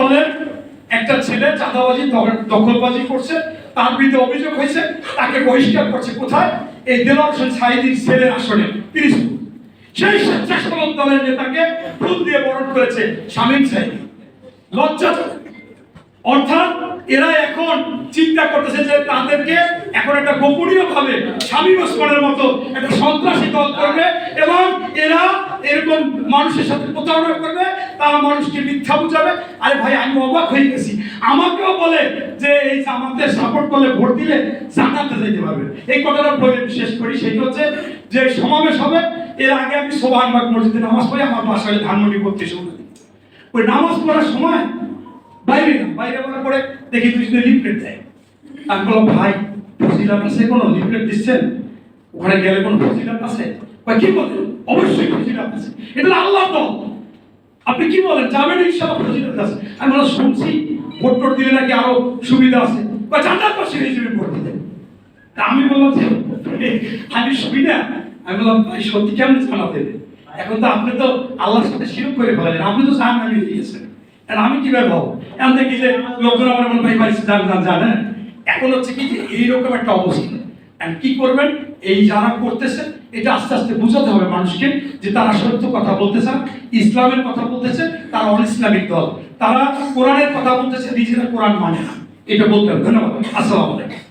দলের একটা ছেলে চাঁদাবাজি দখলবাজি করছে, তার বিরুদ্ধে অভিযোগ হয়েছে, তাকে বহিষ্কার করছে কোথায়? এই সাইদির ছেলের আসনে পিরিজপুর সেই স্বেচ্ছাসেবক দলের নেতাকে ফুল দিয়ে বরণ করেছে সাইদি লজ্জা অর্থাৎ এরা এখন চিন্তা করতেছে যে তাদেরকে এখন একটা গোপনীয় ভাবে স্বামী ওসমানের মতো একটা সন্ত্রাসী দল করবে এবং মানুষের সাথে প্রতারণা করবে, তারা মানুষকে মিথ্যা বুঝাবে। আরে ভাই, আমি অবাক হয়ে গেছি। আমাকেও বলে যে এই জামাতের সাপোর্ট করলে ভোট দিলে জানাতে যেতে পারবে। এই কথাটা বলে শেষ করি, সেটা হচ্ছে যে সমাবেশ হবে, এর আগে আমি সোহানবাগ মসজিদে নামাজ পড়ি, আমার বাসায় ধানমন্ডি করতে শুরু ওই নামাজ পড়ার সময় বাইরে না বাইরে বলার পরে দেখি দুজনে লিফলেট দেয়। আমি বললাম, ভাই, ফজিলাত আছে কোনো? লিফলেট দিচ্ছেন? ওখানে গেলে কোনো ফজিলাত আছে? ভাই কি বলেন অবশ্যই ফজিলাত আছে। এটা আল্লাহ তো আপনি কি বলেন? যাবেন ইনশাআল্লাহ ফজিলাত আছে আমি বললাম, শুনছি, ভোট টোট দিলে নাকি আরও সুবিধা আছে। বা জান্নাত পাশে হিসেবে ভোট দিতে। আমি বললাম যে, আমি সুবিধা? আমি বললাম, ভাই, সত্যি কেমন জানা দেবে? এখন তো আপনি তো আল্লাহর সাথে শিরক করে ফেলেন আপনি তো জান আমি দিয়েছেন। আর আমি কীভাবে ভাবো এমন দেখি যে লোকজন আমার মনে ভাই ভাই জান জান জানেন এখন হচ্ছে কি যে এইরকম একটা অবস্থা। And কি করবেন? এই যারা করতেছে, এটা আস্তে আস্তে বুঝাতে হবে মানুষকে যে তারা সত্য কথা বলতেছে, ইসলামের কথা বলতেছে, তারা অন ইসলামিক দল। তারা কোরআনের কথা বলতেছে, নিজেরা কোরআন মানে না। এটা বলতে হবে। ধন্যবাদ। আসসালামু আলাইকুম।